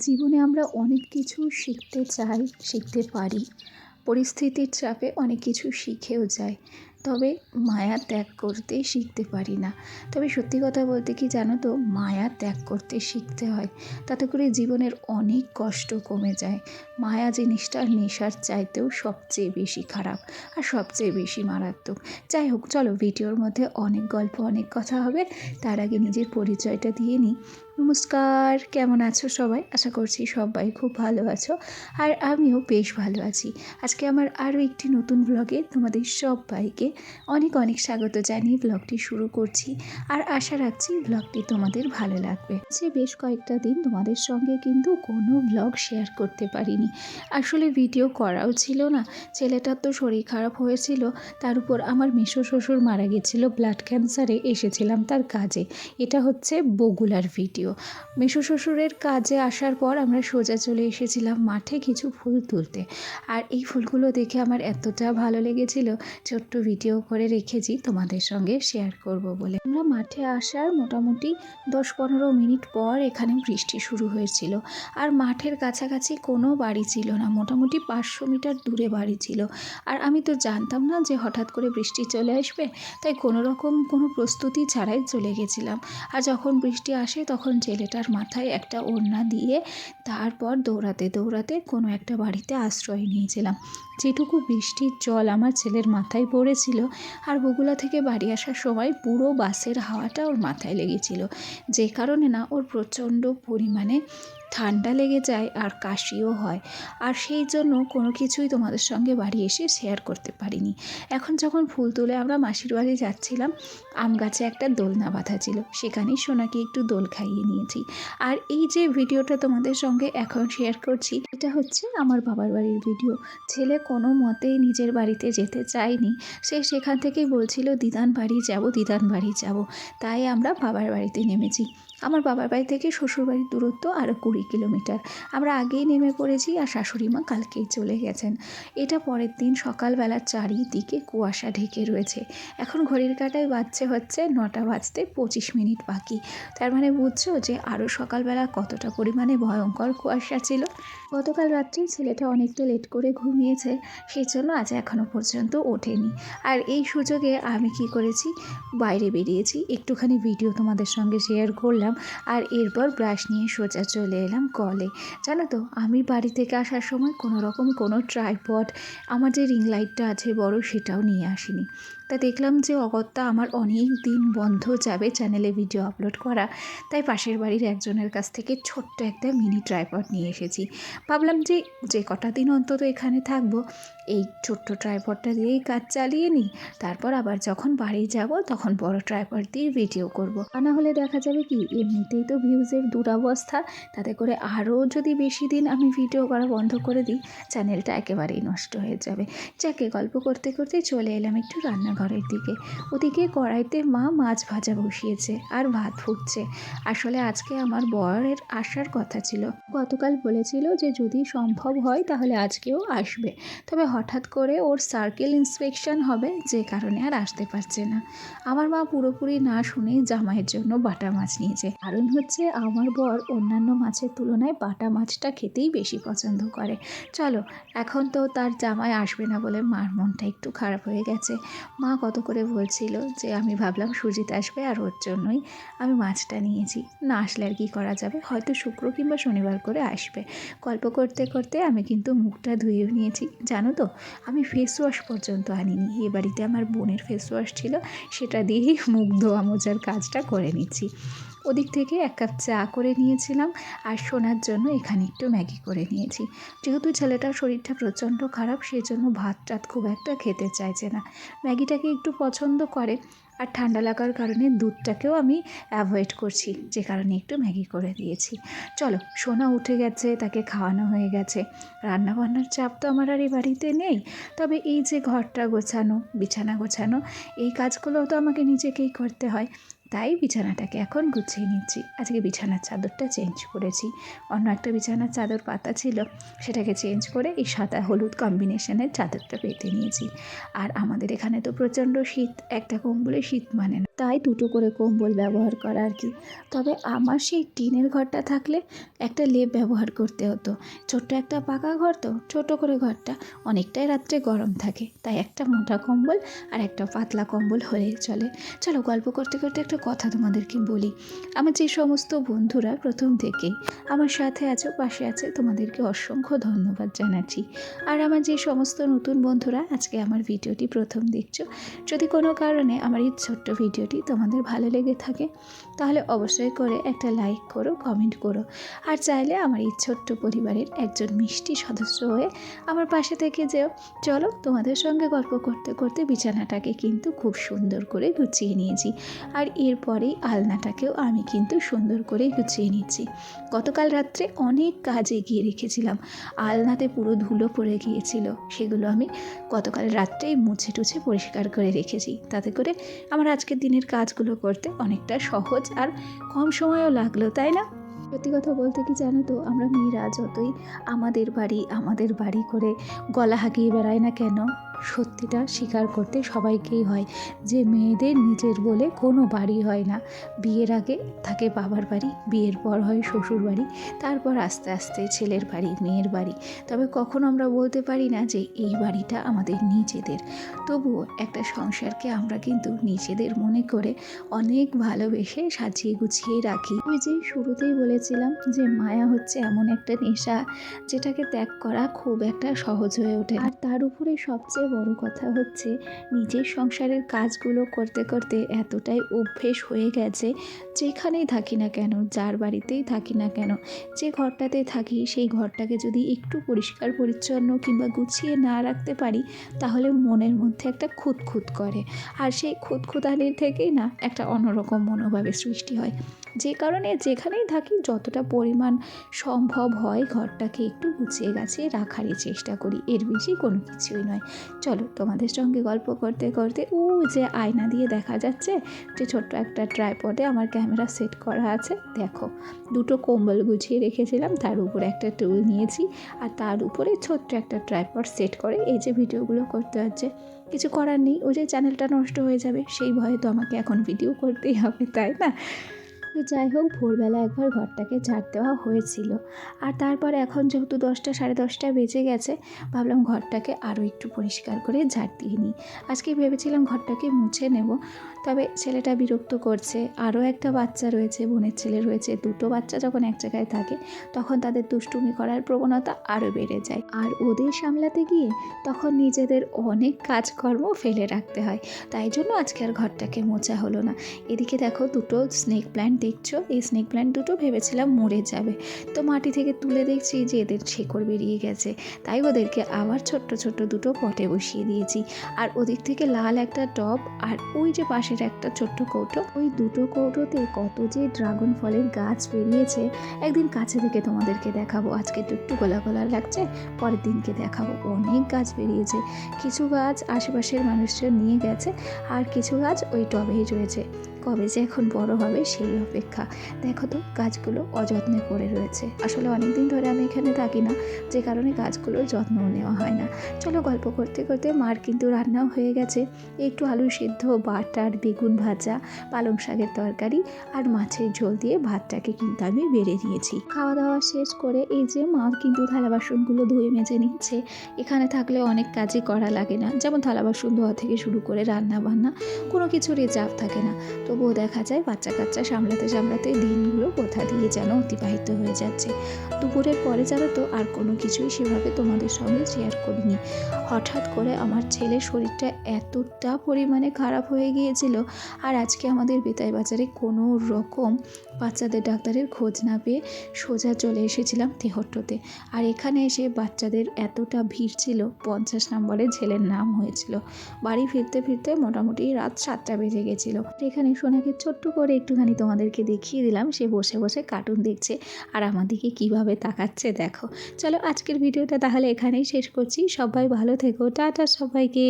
জীবনে আমরা অনেক কিছু শিখতে চাই, শিখতে পারি। পরিস্থিতির চাপে অনেক কিছু শিখেও যাই। তবে মায়া ত্যাগ করতে শিখতে পারি না। তবে সত্যি কথা বলতে কি জানো তো, মায়া ত্যাগ করতে শিখতে হয়। তাতে করে জীবনের অনেক কষ্ট কমে যায়। মায়া জিনিসটা নেশার চাইতেও সবচেয়ে বেশি খারাপ আর সবচেয়ে বেশি মারাত্মক। যাই হোক, চলো, ভিডিওর মধ্যে অনেক গল্প, অনেক কথা হবে। তার আগে নিজের পরিচয়টা দিয়ে নিই। নমস্কার, কেমন আছো সবাই? আশা করছি সবাই খুব ভালো আছো আর আমিও বেশ ভালো আছি। আজকে আমার আরও একটি নতুন ব্লগে তোমাদের সবাইকে অনেক অনেক স্বাগত জানিয়ে ব্লগটি শুরু করছি আর আশা রাখছি ব্লগটি তোমাদের ভালো লাগবে। যে বেশ কয়েকটা দিন তোমাদের সঙ্গে কিন্তু কোনো ব্লগ শেয়ার করতে পারিনি। আসলে ভিডিও করাও ছিল না, ছেলেটার তো শরীর খারাপ হয়েছিল, তার উপর আমার মেসো শ্বশুর মারা গেছিল ব্লাড ক্যান্সারে এসেছিলাম তার কাজে। এটা হচ্ছে বগুলার ভিডিও মেসো শ্বশুরের কাজে আসার পর আমরা সোজা চলে এসেছিলাম মাঠে কিছু ফুল তুলতে। আর এই ফুলগুলো দেখে আমার এতটা ভালো লেগেছিল, ছোট্ট ভিডিও করে রেখেছি তোমাদের সঙ্গে শেয়ার করব বলে। আমরা মাঠে আসার মোটামুটি দশ পনেরো মিনিট পর এখানে বৃষ্টি শুরু হয়েছিল। আর মাঠের কাছাকাছি কোনো বাড়ি ছিল না, মোটামুটি পাঁচশো মিটার দূরে বাড়ি ছিল। আর আমি তো জানতাম না যে হঠাৎ করে বৃষ্টি চলে আসবে, তাই কোনো রকম কোনো প্রস্তুতি ছাড়াই চলে গেছিলাম। আর যখন বৃষ্টি আসে তখন ছেলেটার মাথায় একটা ওড়না দিয়ে তারপর দৌড়াতে দৌড়াতে কোনো একটা বাড়িতে আশ্রয় নিয়েছিলাম। যেটুকু বৃষ্টির জল আমার ছেলের মাথায় পড়েছিল আর বগুলা থেকে বাড়ি আসার সময় পুরো বাসের হাওয়াটা ওর মাথায় লেগেছিল। যে কারণে না, ওর প্রচণ্ড পরিমাণে ঠান্ডা লেগে যায় আর কাশিও হয়। আর সেই জন্য কোনো কিছুই তোমাদের সঙ্গে বাড়ি এসে শেয়ার করতে পারিনি। এখন যখন ফুল তুলে আমরা মাসির বাড়ি যাচ্ছিলাম, আম গাছে একটা দোলনা বাঁধা ছিল। সেখানেই সোনাকে একটু দোল খাইয়ে নিয়েছি। আর এই যে ভিডিওটা তোমাদের সঙ্গে এখন শেয়ার করছি, এটা হচ্ছে আমার বাবার বাড়ির ভিডিও। ছেলে কোনো মতেই নিজের বাড়িতে যেতে চায়নি। সে সেখান থেকেই বলছিল, দিদান বাড়ি যাব, দিদান বাড়ি যাব। তাই আমরা বাবার বাড়িতে নেমেছি। আমার বাবার বাড়ি থেকে শ্বশুর বাড়ির দূরত্ব আরও কুড়ি কিলোমিটার। আমরা আগেই নেমে পড়েছি আর শাশুড়ি মা কালকেই চলে গেছেন। এটা পরের দিন সকালবেলা চারিদিকে কুয়াশা ঢেকে রয়েছে। এখন ঘড়ির কাটায় বাজছে হচ্ছে নটা বাজতে পঁচিশ মিনিট বাকি। তার মানে বুঝছ যে আরও সকালবেলা কতটা পরিমাণে ভয়ঙ্কর কুয়াশা ছিল। গতকাল রাত্রে ছেলেটা অনেকটা লেট করে ঘুমিয়েছে, সেই জন্য আজ এখনও পর্যন্ত ওঠেনি। আর এই সুযোগে আমি কি করেছি, বাইরে বেরিয়েছি। একটুখানি ভিডিও তোমাদের সঙ্গে শেয়ার করলাম আর এরপর ব্রাশ নিয়ে সোজা চলে এলাম। কলে জানো তো, আমি বাড়ি থেকে আসার সময় কোনো রকম কোনো ট্রাইপড আমার যে রিং লাইটটা আছে বড়, সেটাও নিয়ে আসিনি। তা দেখলাম যে অগত্যা আমার অনেক দিন বন্ধ যাবে চ্যানেলে ভিডিও আপলোড করা। তাই পাশের বাড়ির একজনের কাছ থেকে ছোট্ট একটা মিনি ট্রাইপড নিয়ে এসেছি। ভাবলাম যে যে কটা দিন অন্তত এখানে থাকব, এই ছোট্ট ট্রাইপডটা দিয়েই কাজ চালিয়ে নিই। তারপর আবার যখন বাড়ি যাব, তখন বড় ট্রাইপড দিয়ে ভিডিও করব। তা না হলে দেখা যাবে কি, এমনিতেই তো ভিউজের দুরবস্থা। তাতে করে আরও যদি বেশি দিন আমি ভিডিও করা বন্ধ করে দিই চ্যানেলটা একেবারেই নষ্ট হয়ে যাবে। যাকে গল্প করতে করতে চলে এলাম একটু রান্নাঘরের দিকে। ওদিকে কড়াইতে মা মাছ ভাজা বসিয়েছে আর ভাত ফুটছে। আসলে আজকে আমার বরের আসার কথা ছিল। গতকাল বলেছিল যে যদি সম্ভব হয় তাহলে আজকেও আসবে। তবে হঠাৎ করে ওর সার্কেল ইন্সপেকশন হবে যে কারণে আর আসতে পারছে না। আমার মা পুরোপুরি না শুনেই জামাইয়ের জন্য বাটা মাছ নিয়েছে। কারণ হচ্ছে আমার বর অন্যান্য মাছের তুলনায় বাটা মাছটা খেতেই বেশি পছন্দ করে। চলো, এখন তো তার জামাই আসবে না বলে মার মনটা একটু খারাপ হয়ে গেছে। মা কত করে বলছিল যে, আমি ভাবলাম সুজিত আসবে আর ওর জন্যই আমি মাছটা নিয়েছি। না আসলে আর কী করা যাবে? হয়তো শুক্র কিংবা শনিবার করে আসবে। গল্প করতে করতে আমি কিন্তু মুখটা ধুয়েও নিয়েছি। জানো তো, আমি ফেস ওয়াশ পর্যন্ত আনিনি। এ বাড়িতে আমার বোনের ফেস ওয়াশ ছিল, সেটা দিয়েই মুখ ধোয়া মোজার কাজটা করে নিচ্ছি। ওদিক থেকে এক কাপ চা করে নিয়েছিলাম আর শোনার জন্য এখানে একটু ম্যাগি করে নিয়েছি। যেহেতু ছেলেটার শরীরটা প্রচণ্ড খারাপ সেই জন্য ভাত টাত খুব একটা খেতে চাইছে না। ম্যাগিটাকে একটু পছন্দ করে আর ঠান্ডা লাগার কারণে দুধটাকেও আমি অ্যাভয়েড করছি, যে কারণে একটু ম্যাগি করে দিয়েছি। চলো, সোনা উঠে গেছে, তাকে খাওয়ানো হয়ে গেছে। রান্না বান্নার চাপ তো আমার আর এই বাড়িতে নেই। তবে এই যে ঘরটা গোছানো, বিছানা গোছানো, এই কাজগুলো তো আমাকে নিজেকেই করতে হয়। তাই বিছানাটাকে এখন গুছিয়ে নিচ্ছি। আজকে বিছানার চাদরটা চেঞ্জ করেছি। অন্য একটা বিছানার চাদর পাতা ছিল, সেটাকে চেঞ্জ করে এই সাদা হলুদ কম্বিনেশনের চাদরটা পেতে নিয়েছি। আর আমাদের এখানে তো প্রচণ্ড শীত, একটা কম্বলে শীত মানে না। তাই দুটো করে কম্বল ব্যবহার করা আর কি। তবে আমার সেই টিনের ঘরটা থাকলে একটা লেপ ব্যবহার করতে হতো। ছোট্ট একটা পাকা ঘর তো, ছোট করে ঘরটা। অনেকটাই রাত্রে গরম থাকে, তাই একটা মোটা কম্বল আর একটা পাতলা কম্বল হয়ে চলে। চলো গল্প করতে করতে একটা কথা তোমাদেরকে বলি। আমার যে সমস্ত বন্ধুরা প্রথম থেকেই আমার সাথে আছো, পাশে আছে, তোমাদেরকে অসংখ্য ধন্যবাদ জানাচ্ছি। আর আমার যে সমস্ত নতুন বন্ধুরা আজকে আমার ভিডিওটি প্রথম দেখছ, যদি কোনো কারণে আমার এই ছোট্ট ভিডিওটি তোমাদের ভালো লেগে থাকে, তাহলে অবশ্যই করে একটা লাইক করো, কমেন্ট করো। আর চাইলে আমার এই ছোট্ট পরিবারের একজন মিষ্টি সদস্য হয়ে আমার পাশে থেকে যেও। চলো তোমাদের সঙ্গে গল্প করতে করতে বিছানাটাকে কিন্তু খুব সুন্দর করে গুছিয়ে নিয়েছি। আর এরপরেই আলনাটাকেও আমি কিন্তু সুন্দর করে গুছিয়ে নিচ্ছি গতকাল রাত্রে অনেক কাজ এগিয়ে রেখেছিলাম। আলনাতে পুরো ধুলো পড়ে গিয়েছিল। সেগুলো আমি গতকাল রাত্রেই মুছে টুছে পরিষ্কার করে রেখেছি। তাতে করে আমার আজকের দিনের কাজগুলো করতে অনেকটা সহজ আর কম সময়ও লাগল, তাই না? সত্যি কথা বলতে কি জানো তো, আমরা মেয়েরা যতই আমাদের বাড়ি আমাদের বাড়ি করে গলা হাঁকিয়ে বেড়াই না কেন সত্যিটা স্বীকার করতে সবাইকেই হয়। যে মেয়েদের নিজের বলে কোনো বাড়ি হয় না। বিয়ের আগে থাকে বাবার বাড়ি, বিয়ের পর হয় শ্বশুর বাড়ি, তারপর আস্তে আস্তে ছেলের বাড়ি, মেয়ের বাড়ি। তবে কখনো আমরা বলতে পারি না যে এই বাড়িটা আমাদের নিজেদের। তবুও একটা সংসারকে আমরা কিন্তু নিজেদের মনে করে অনেক ভালোবেসে সাজিয়ে গুছিয়ে রাখি। ওই যে শুরুতেই বলেছিলাম যে মায়া হচ্ছে এমন একটা নেশা, যেটাকে ত্যাগ করা খুব একটা সহজ হয়ে ওঠে আর তার উপরে সবচেয়ে বড় কথা হচ্ছে, নিজের সংসারের কাজগুলো করতে করতে এতটাই অভ্যেস হয়ে গেছে, যেখানেই থাকি না কেন, যার বাড়িতেই থাকি না কেন, যে ঘরটাতে থাকি, সেই ঘরটাকে যদি একটু পরিষ্কার পরিচ্ছন্ন কিংবা গুছিয়ে না রাখতে পারি, তাহলে মনের মধ্যে একটা খুঁতখুত করে। আর সেই খুঁতখুতানির থেকেই না, একটা অন্যরকম মনোভাবের সৃষ্টি হয়। যে কারণে যেখানেই থাকি, যতটা পরিমাণ সম্ভব হয় ঘরটাকে একটু গুছিয়ে গাছিয়ে রাখারই চেষ্টা করি। এর বেশি কোনো কিছুই নয়। চলো, তোমাদের সঙ্গে গল্প করতে করতে ও যে আয়না দিয়ে দেখা যাচ্ছে, যে ছোট্ট একটা ট্রাইপডে আমার ক্যামেরা সেট করা আছে, দেখো। দুটো কম্বল গুছিয়ে রেখেছিলাম, তার উপরে একটা টুল নিয়েছি, আর তার উপরে ছোট্ট একটা ট্রাইপড সেট করে এই যে ভিডিওগুলো করতে হচ্ছে। কিছু করার নেই, ওই যে চ্যানেলটা নষ্ট হয়ে যাবে, সেই ভয়ে তো আমাকে এখন ভিডিও করতেই হবে, তাই না? তো যাই হোক, ভোরবেলা একবার ঘরটাকে ঝাঁট দেওয়া হয়েছিল। আর তারপর এখন যেহেতু দশটা, সাড়ে দশটা বেজে গেছে, ভাবলাম ঘরটাকে আরও একটু পরিষ্কার করে ঝাঁট দিয়ে নিই। আজকে ভেবেছিলাম ঘরটাকে মুছে নেব। তবে ছেলেটা বিরক্ত করছে। আরও একটা বাচ্চা রয়েছে, বোনের ছেলে রয়েছে। দুটো বাচ্চা যখন এক জায়গায় থাকে, তখন তাদের দুষ্টুমি করার প্রবণতা আরও বেড়ে যায়। আর ওদের সামলাতে গিয়ে তখন নিজেদের অনেক কাজকর্ম ফেলে রাখতে হয়। তাই জন্য আজকে আর ঘরটাকে মোচা হলো না। এদিকে দেখো দুটো স্নেক প্ল্যান্ট দেখছ? এই স্নেক প্ল্যান্ট দুটো ভেবেছিলাম মরে যাবে। তো মাটি থেকে তুলে দেখছি যে এদের শেকড় বেরিয়ে গেছে। তাই ওদেরকে আবার ছোট্ট ছোট্ট দুটো পটে বসিয়ে দিয়েছি। আর ওদিক থেকে লাল একটা টব আর ওই যে পাশের একটা ছোট্ট কৌটো। ওই দুটো কৌটোতে কত যে ড্রাগন ফলের গাছ বেরিয়েছে, একদিন কাছে থেকে তোমাদেরকে দেখাবো। আজকে তো একটু গোলা গোলা লাগছে, পরের দিনকে দেখাবো। অনেক গাছ বেরিয়েছে। কিছু গাছ আশেপাশের মানুষজন নিয়ে গেছে, আর কিছু গাছ ওই টবেই রয়েছে। কবে যে এখন বড় হবে সেই অপেক্ষা। দেখো তো, গাছগুলো অযত্নে পড়ে রয়েছে। আসলে অনেক দিন ধরে আমি এখানে থাকি না, যে কারণে গাছগুলোর যত্নও নেওয়া হয় না। চলো গল্প করতে করতে মার কিন্তু রান্নাও হয়ে গেছে। একটু আলু সিদ্ধ, বাটার, বেগুন ভাজা, পালং শাকের তরকারি আর মাছের ঝোল দিয়ে ভাতটাকে কিন্তু আমি বেড়ে নিয়েছি। খাওয়া দাওয়া শেষ করে এই যে মা কিন্তু থালা বাসনগুলো ধুয়ে মেজে নিচ্ছে। এখানে থাকলে অনেক কাজই করা লাগে না। যেমন থালা বাসন ধোয়া থেকে শুরু করে রান্না বান্না কোনো কিছুরই চাপ থাকে না। তবুও দেখা যায় বাচ্চা কাচ্চা সামলাতে সামলাতে দিনগুলো কোথা দিয়ে যেন অতিবাহিত হয়ে যাচ্ছে। দুপুরের পরে যারা তো, আর কোনো কিছুই সেভাবে তোমাদের সঙ্গে শেয়ার করিনি। হঠাৎ করে আমার ছেলের শরীরটা এতটা পরিমাণে খারাপ হয়ে গিয়েছিল, আর আজকে আমাদের বেতাই বাজারে কোনো রকম বাচ্চাদের ডাক্তারের খোঁজ না পেয়ে সোজা চলে এসেছিলাম তেহট্টতে। আর এখানে এসে বাচ্চাদের এতটা ভিড় ছিল, পঞ্চাশ নম্বরের ছেলের নাম হয়েছিল। বাড়ি ফিরতে ফিরতে মোটামুটি রাত সাতটা বেজে গেছিল। এখানে সোনাকে ছোট্ট করে একটুখানি তোমাদেরকে দেখিয়ে দিলাম। সে বসে বসে কার্টুন দেখছে আর আমাদেরকে কীভাবে তাকাচ্ছে দেখো। চলো আজকের ভিডিওটা তাহলে এখানেই শেষ করছি। সবাই ভালো থেকো। টাটা সবাইকে।